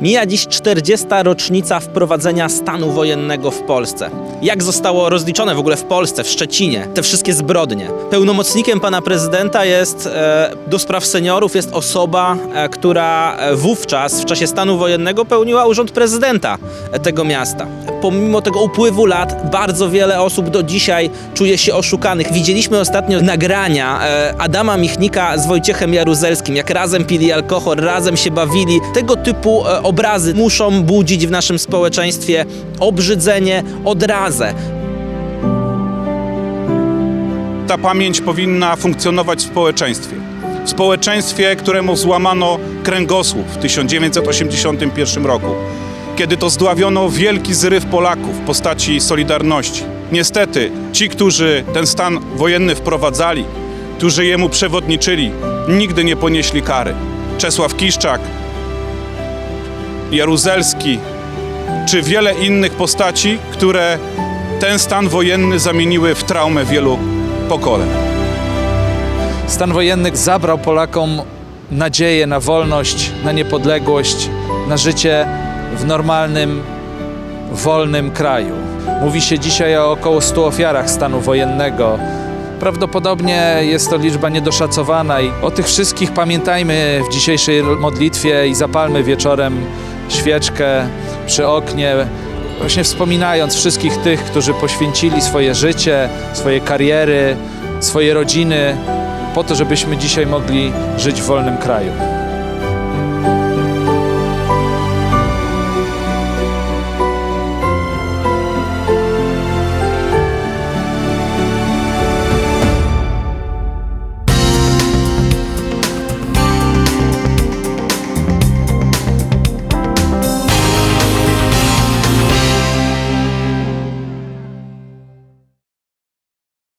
Mija dziś 40. rocznica wprowadzenia stanu wojennego w Polsce. Jak zostało rozliczone w ogóle w Polsce, w Szczecinie, te wszystkie zbrodnie? Pełnomocnikiem pana prezydenta jest e, do spraw seniorów jest osoba, e, która e, wówczas w czasie stanu wojennego pełniła urząd prezydenta e, tego miasta. Pomimo tego upływu lat bardzo wiele osób do dzisiaj czuje się oszukanych. Widzieliśmy ostatnio nagrania e, Adama Michnika z Wojciechem Jaruzelskim, jak razem pili alkohol, razem się bawili. Tego typu e, obrazy muszą budzić w naszym społeczeństwie obrzydzenie, odrazę. Ta pamięć powinna funkcjonować w społeczeństwie. W społeczeństwie, któremu złamano kręgosłup w 1981 roku, kiedy to zdławiono wielki zryw Polaków w postaci Solidarności. Niestety, ci, którzy ten stan wojenny wprowadzali, którzy jemu przewodniczyli, nigdy nie ponieśli kary. Czesław Kiszczak, Jaruzelski, czy wiele innych postaci, które ten stan wojenny zamieniły w traumę wielu pokoleń. Stan wojenny zabrał Polakom nadzieję na wolność, na niepodległość, na życie w normalnym, wolnym kraju. Mówi się dzisiaj o około 100 ofiarach stanu wojennego. Prawdopodobnie jest to liczba niedoszacowana i o tych wszystkich pamiętajmy w dzisiejszej modlitwie i zapalmy wieczorem świeczkę przy oknie, właśnie wspominając wszystkich tych, którzy poświęcili swoje życie, swoje kariery, swoje rodziny po to, żebyśmy dzisiaj mogli żyć w wolnym kraju.